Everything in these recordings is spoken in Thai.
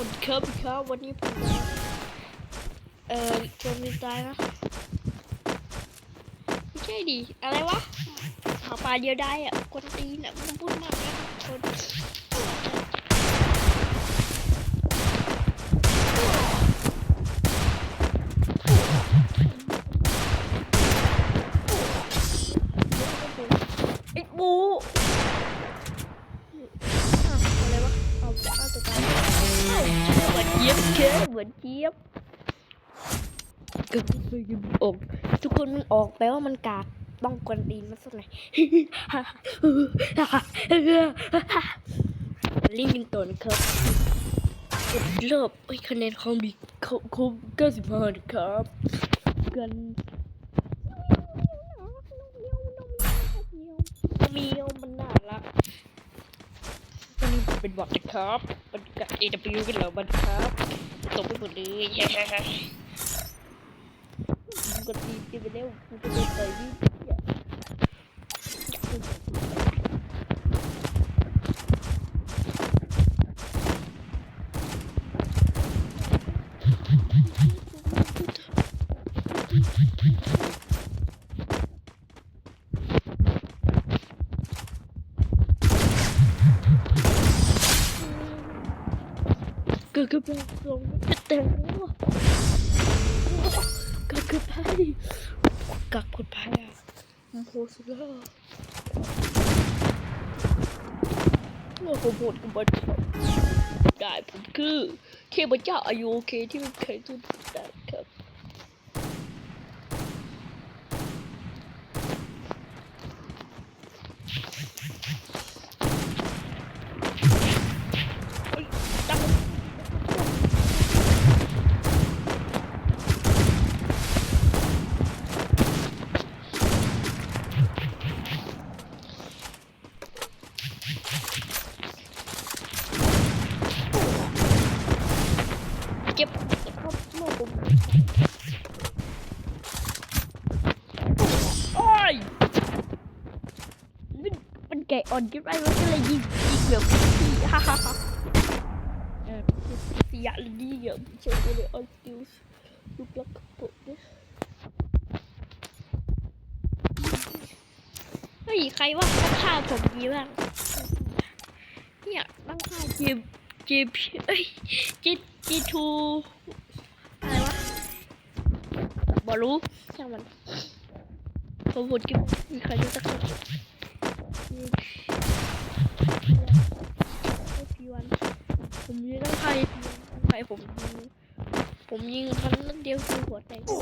วัสดีครับครับวันนี้ผมเอ่อโจมตีตายนะไม่ใช่ดิอะไรวะหาปลาเดียวได้อะคนตีนอะมันพูดมากนะคน อนเจี๊ยบก็ไม่ยินออกทุกคนมันออกแปลว่ามันกากต้องกวนตีนมันสักหน่อยลิงกินตัวนะครับกดเลิฟไอ้ยคะแนนความดีเขาครบ95นะครับกันเมียวมันน่ารักวันนี้เป็นบอทนะครับมันกับ AW กันเหรอมันครับ ตกไปหมดเลยฮ่าฮ่าฮ่ากดตีไปเร็วมึงจะโดนต่อยวิ่งอย่าอย่าเพิ่ง เกิดขึ้นมาลงจะแต่งแล้วกักกดไพ่กักกดไพ่อะโมโหสุดแล้วเราผมโหดกับมันได้ผมคือเทพเจ้าอายุโอเคที่ไม่เคยทุนได้ครับเฮ้ยตั้ง เก็บครับโม่ผมโอ้ยมันมันแกะ อ่อนเกินไปมันก็เลยยิงยิงแบบพี่ฮ่าฮ่าฮ่าเออเสียเลยดีอะเชื่อเลยออนสกิลลูกลักกระปุกเนี่ยเฮ้ยใครว่าตั้งค่าผมดีบ้างเนี่ยตั้งค่าเจมเจมเอ้ยเจเจทูอะไรวะบอรู้ช่างมันผมหมดกินมีใครรู้สักคน พีวันผมยิงตั้งใครใครผมยิงผมยิงพันนัดเดียวคือหัวแตกาว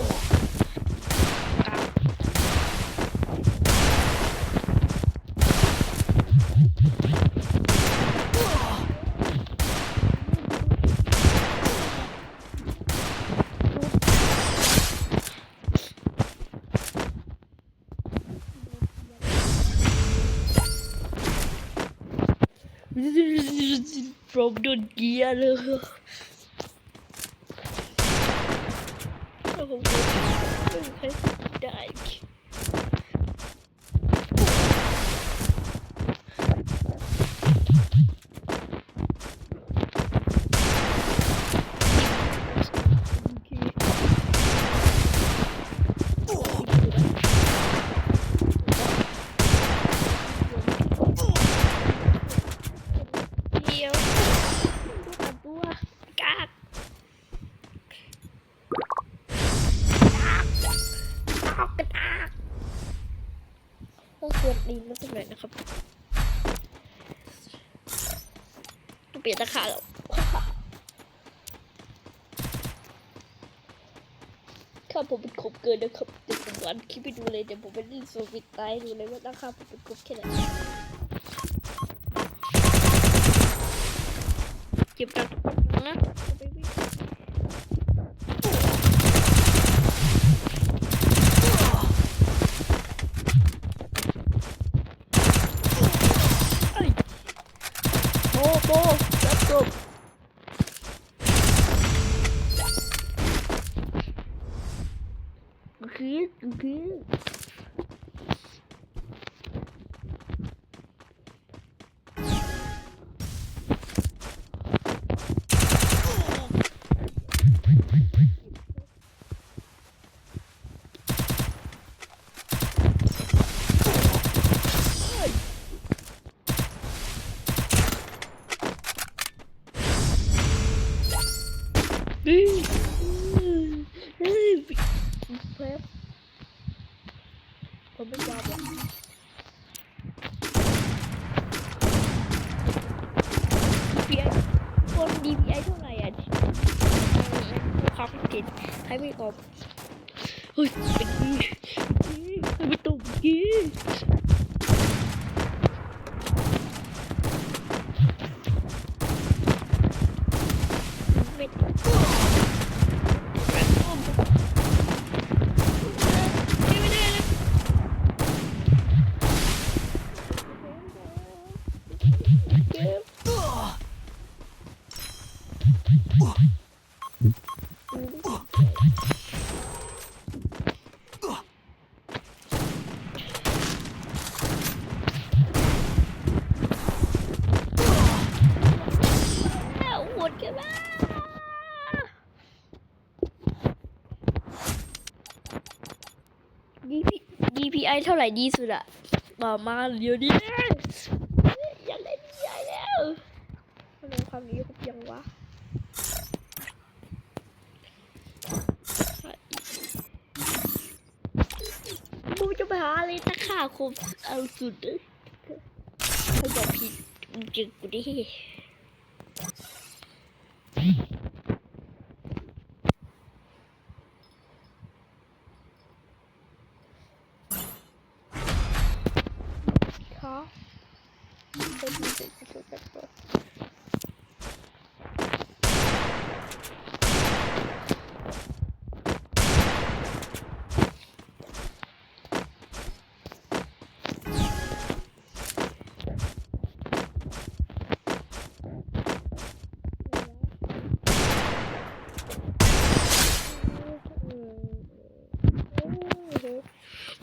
ผมโดนเกียร์เลยโอ้โหไม่ใครได้ เดียวดูตัดตัวกากกากกากกระตากต้องควรดีมาสักห นะครับต้องเปลี่ยนตะขาแล้วข้าผมเป็นขบเกินนะครับเดี๋ยวผมวันคลิปไปดูเลยเดี๋ยวผมไปเล่นโซฟิตตายดูเลยว่าราคาผมเป็นขบแค่ไหนเก็บตังค์นะ เท่าไหร่ดีสุดอะบอกมาเดี๋ยวนี้อยากได้ DPI แล้วทำไมความนี้ครบยังวะมึงจะไปหาอะไรตะขาคมเอาสุดเลยถ้าบอกผิดมึงจึงกูดิ ค่ะเป็นมีสิ่งที่สุดแบบนี้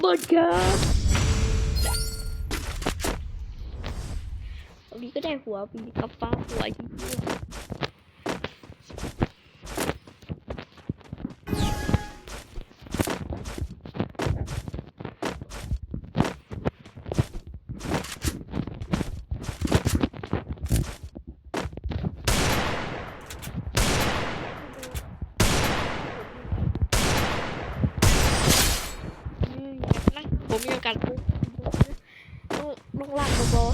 หมดครับตรงนี้ก็ได้หัวปีกับฟ้าหัวจริง ผมมีโอกาสปุ๊บต้องต้องลากมาบอ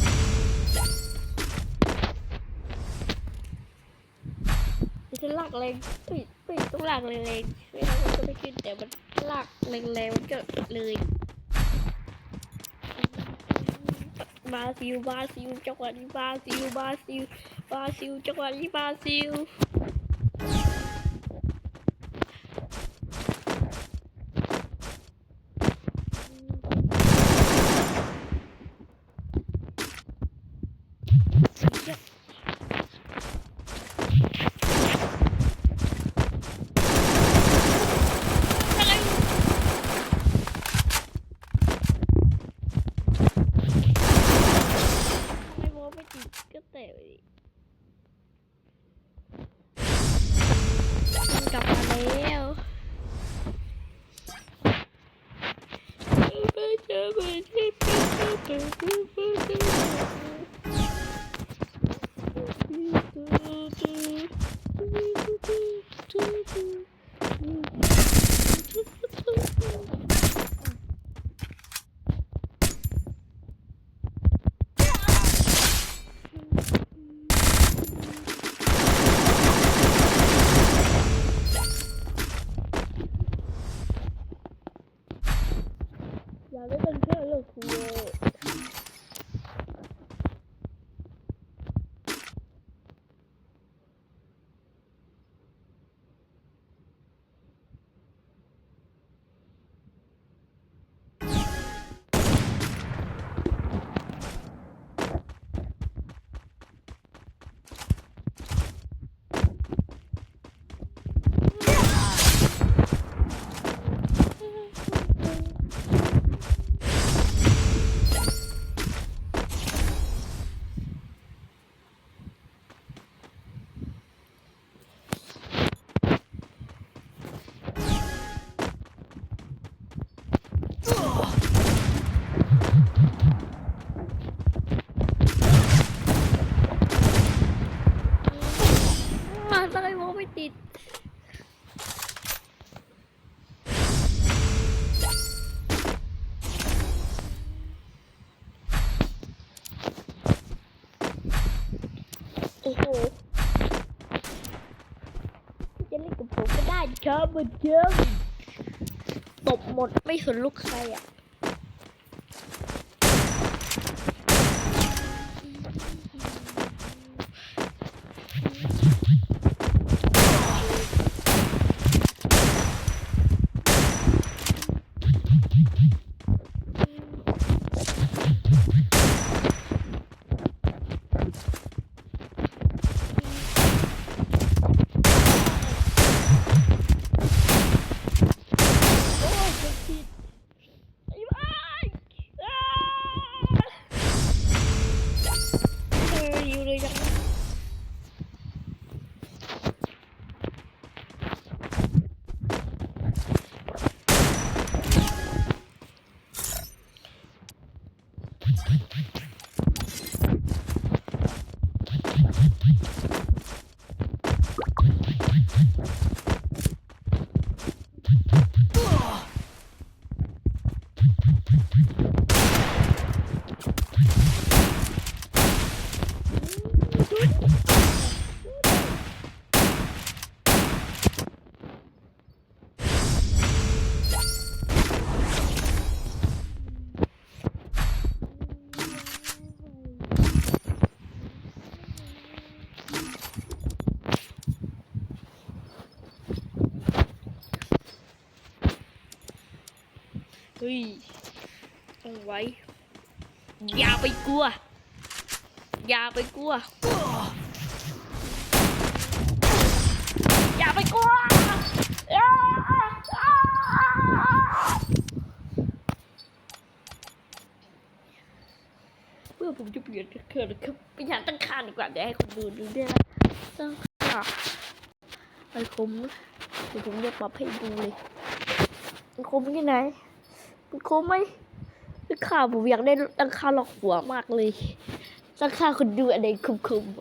ดิฉันลากแรงไม่ไม่ต้องลากแรงๆไม่งั้นมันก็ไม่ขึ้นแต่มันลากแรงๆมันก็เลยบาซิลบาซิลจังหวะนี้บาซิลบาซิลบาซิลจังหวะนี้บาซิล ช้าเหมือนเดิมตบหมดไม่สนลูกใครอะ เฮ้ยต้องไว้ อย่าไปกลัว อย่าไปกลัว อย่าไปกลัวอ้าอ้าเพื่อผมจะเปลี่ยนเครื่องนะครับไปอยากตั้งค่าดีกว่าเดี๋ยวให้คนดูดูด้วยนะตั้งค่าไอ้คมนะเดี๋ยวผมจะปรับให้ดูเลยมันคมที่ไหน มันคมไหมตั้งค่าผมอยากได้ตั้งค่าหลอกหัวมากเลยตั้งค่าคนดูอะไรคุมๆ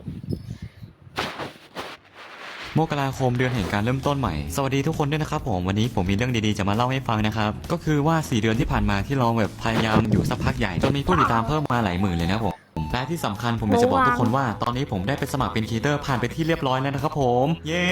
มกราคมเดือนแห่งการเริ่มต้นใหม่ สวัสดีทุกคนด้วยนะครับผมวันนี้ผมมีเรื่องดีๆจะมาเล่าให้ฟังนะครับ ก็คือว่า 4 เดือนที่ผ่านมาที่เราแบบพยายามอยู่สักพักใหญ่จนมีผู้ติดตามเพิ่มมาหลายหมื่นเลยนะผมและที่สำคัญผมอยากจะบอกทุกคนว่าตอนนี้ผมได้ไปสมัครเป็นครีเอเตอร์ผ่านไปที่เรียบร้อยแล้วนะครับผม เย้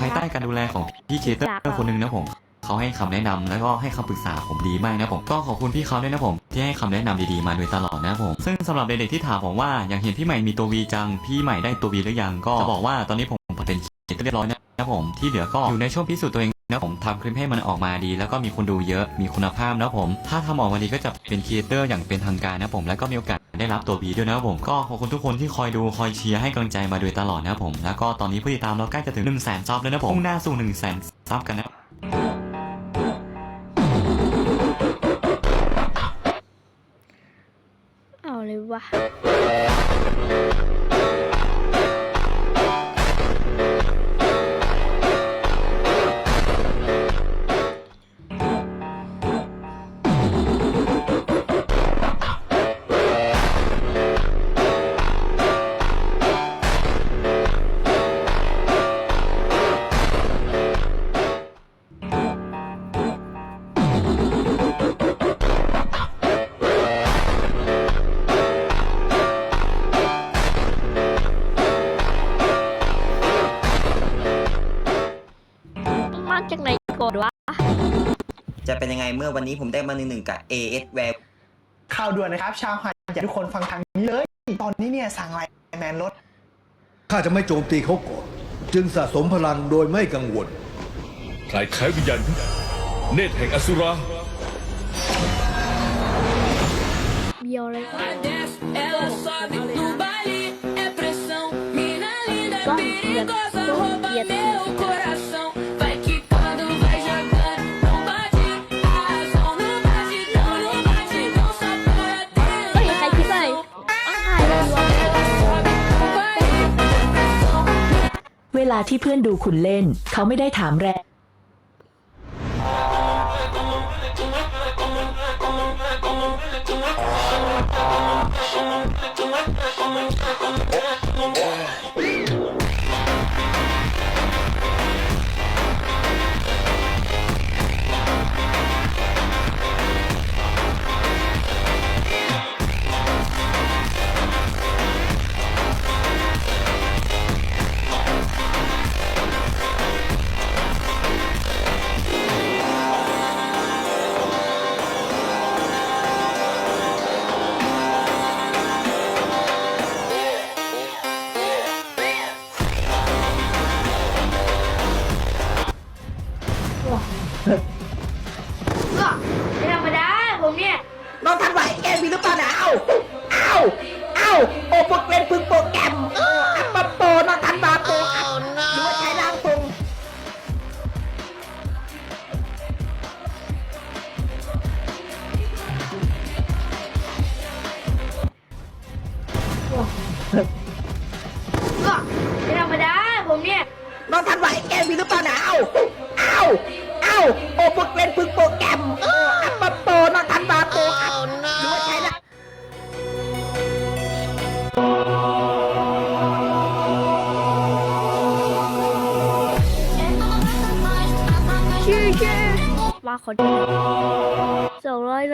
ภายใต้การดูแลของพี่ครีเอเตอร์คนหนึ่งนะผม เขาให้คำแนะนำแล้วก็ให้คำปรึกษาผมดีมากนะผมก็ขอบคุณพี่เขาด้วยนะผมที่ให้คำแนะนำดีๆมาโดยตลอดนะผมซึ่งสำหรับเด็กๆที่ถามผมว่าอยากเห็นพี่ใหม่มีตัววีจังพี่ใหม่ได้ตัววีหรือยังก็จะบอกว่าตอนนี้ผมเป็นเรียบร้อยนะครับผมที่เหลือก็อยู่ในช่วงพิสูจน์ตัวเองนะผมทำคลิปให้มันออกมาดี แล้วก็มีคนดูเยอะมีคุณภาพนะผม ถ้าทำออกมาดีก็จะเป็นครีเอเตอร์อย่างเป็นทางการนะผมแล้วก็มีโอกาสได้รับตัวบีด้วยนะผมก็ขอบคุณทุกคนที่คอยดูคอยเชียร์ให้กำลังใจมาโดยตลอดนะผมแล้วก็ตอนนี้ผู้ติดตามเราใกล้จะถึง1 0 0 0 0แสนซับแล้วนะผมมุ่งหน้าสู่1 0 0 0 0แสนซับกันนะ เจากไหนก่อนวะจะเป็นยังไงเมื่อวันนี้ผมได้มาหนึ่งหนึ่งกับ AS w a r ข่าวด่วนนะครับ ชาวหัดอยากให้ทุกคนฟังทางนี้เลย ตอนนี้เนี่ยสั่งไลน์แมนรถข้าจะไม่โจมตีเขาก่อนจึงสะสมพลังโดยไม่กังวลคลายแค้นวิญญาณยุทธเนตรแห่งอสุราเบียวเลย ที่เพื่อนดูคุณเล่น เขาไม่ได้ถามแรง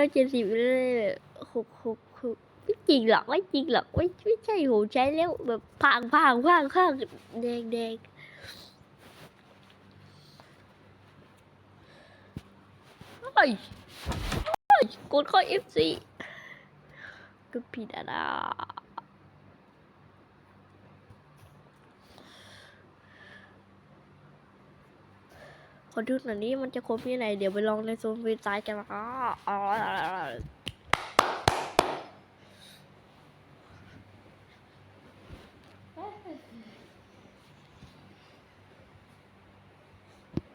อยเจ็ดสิบเลยหกหกหกไม่จริงหรอกไม่จริงหรอกไม่ไม่ใช่หูใช้แล้วแบบพังพังพังพังแดงแดงเฮ้ยเฮ้ยกดเข้อ FC ก็ผิดอะนะ ขอดูหน่อยนี้มันจะครบที่ไหน เดี๋ยวไปลองในโซนฟรีไซด์กันนะอ๋อ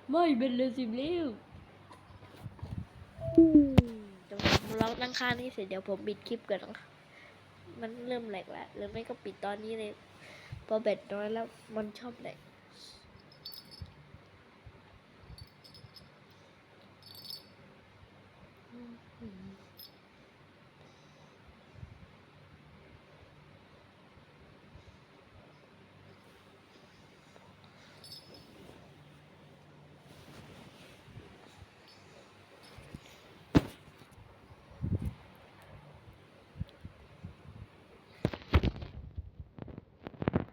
ไม่เป็นเลยสิบเลี้ยวเดี๋ยวผมลองตั้งค่านี้เสร็จเดี๋ยวผมปิดคลิปก่อนนะมันเริ่มแหลกแล้ว หรือไม่ก็ปิดตอนนี้เลยเพอแบตน้อยแล้วมันชอบแหลก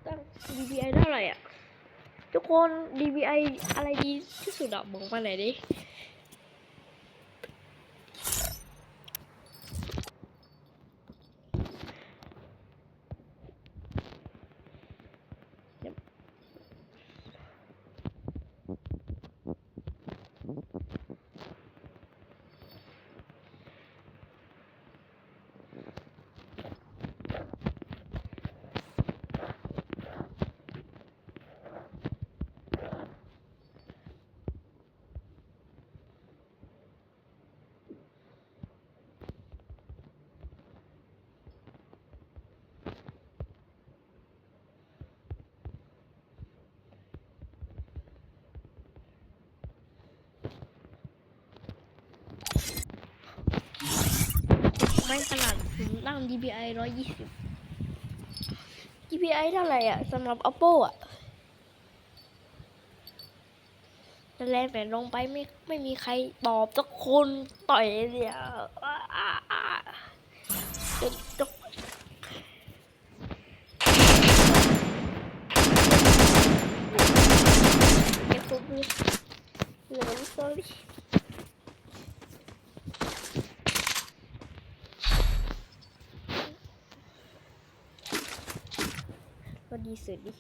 ตั้ง DPI เท่าไหร่อะ ทุกคน DVI อะไรดีที่สุดอะบอกมาหน่อยดิ ไม่ขนาดผมตั้ง DPI ร้อยยี่สิบ DPI เท่าไหร่อะสำหรับ Oppo อะแต่แรงแต่ลงไปไม่ไม่มีใครตอบสักคนต่อยเนี่ยอ่าอ่าอ่าจนจบเก็บตัวนี้เหลือ sorry ก็ดีสุดดิ